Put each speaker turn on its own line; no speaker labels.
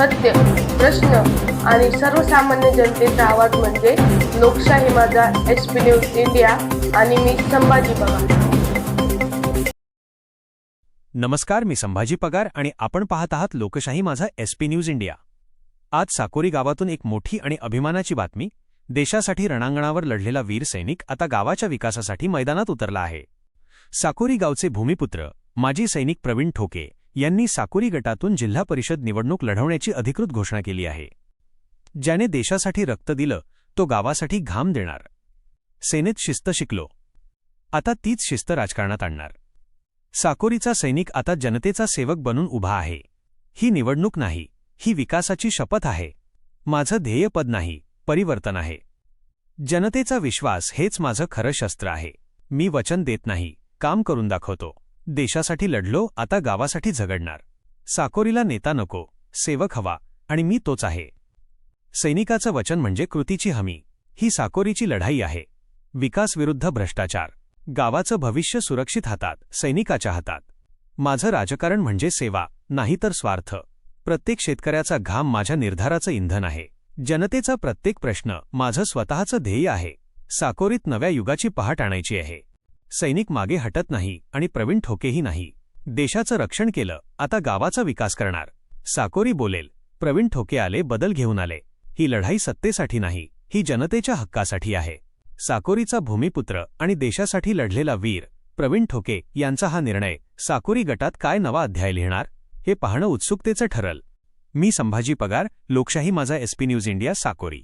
सत्य प्रश्न आणि सर्वसामान्य जनतेचा आवाज म्हणजे लोकशाही माझा एस पी न्यूज इंडिया आणि मी संभाजी पवार.
नमस्कार मी संभाजी पगार आणि आपण पाहत आहात लोकशाही माझा एसपी न्यूज इंडिया. आज साकोरी गावातून एक मोठी आणि अभिमानाची बातमी देशासाठी रणांगणावर लढलेला वीर सैनिक आता गावाच्या विकासासाठी मैदानात उतरला आहे. साकोरी गावचे भूमिपुत्र माजी सैनिक प्रवीण ठोके यांनी साकोरी गटातून जिल्हा परिषद निवडणूक लढवण्याची अधिकृत घोषणा केली आहे. ज्याने देशासाठी रक्त दिलं तो गावासाठी घाम देणार. सेनेत शिस्त शिकलो. आता तीच शिस्त राजकारणात आणणार. साकोरीचा सैनिक आता जनतेचा सेवक बनून उभा आहे. ही निवडणूक नाही ही विकासाची शपथ आहे. माझं ध्येयपद नाही परिवर्तन आहे. जनतेचा विश्वास हेच माझं खरं शस्त्र आहे. मी वचन देत नाही काम करून दाखवतो. देशासाठी लढलो आता गावासाठी झगडणार. साकोरीला नेता नको सेवक हवा आणि मी तोच आहे. सैनिकाचं वचन म्हणजे कृतीची हमी. ही साकोरीची लढाई आहे. विकास विरुद्ध भ्रष्टाचार. गावाचं भविष्य सुरक्षित हातात सैनिकाच्या हातात. माझं राजकारण म्हणजे सेवा नाही तर स्वार्थ. प्रत्येक शेतकऱ्याचा घाम माझ्या निर्धाराचं इंधन आहे. जनतेचा प्रत्येक प्रश्न माझं स्वतःचं ध्येय आहे. साकोरीत नव्या युगाची पहाट आणायची आहे. सैनिक मागे हटत नाही आणि प्रवीण ठोकेही नाही. देशाचं रक्षण केलं आता गावाचा विकास करणार. साकोरी बोलेल प्रवीण ठोके आले बदल घेऊन आले. ही लढाई सत्तेसाठी नाही ही जनतेच्या हक्कासाठी आहे. साकोरीचा भूमिपुत्र आणि देशासाठी लढलेला वीर प्रवीण ठोके यांचा हा निर्णय साकोरी गटात काय नवा अध्याय लिहिणार? हे पाहणं उत्सुकतेचं ठरल. मी संभाजी पगार लोकशाही माझा एसपी न्यूज इंडिया साकोरी.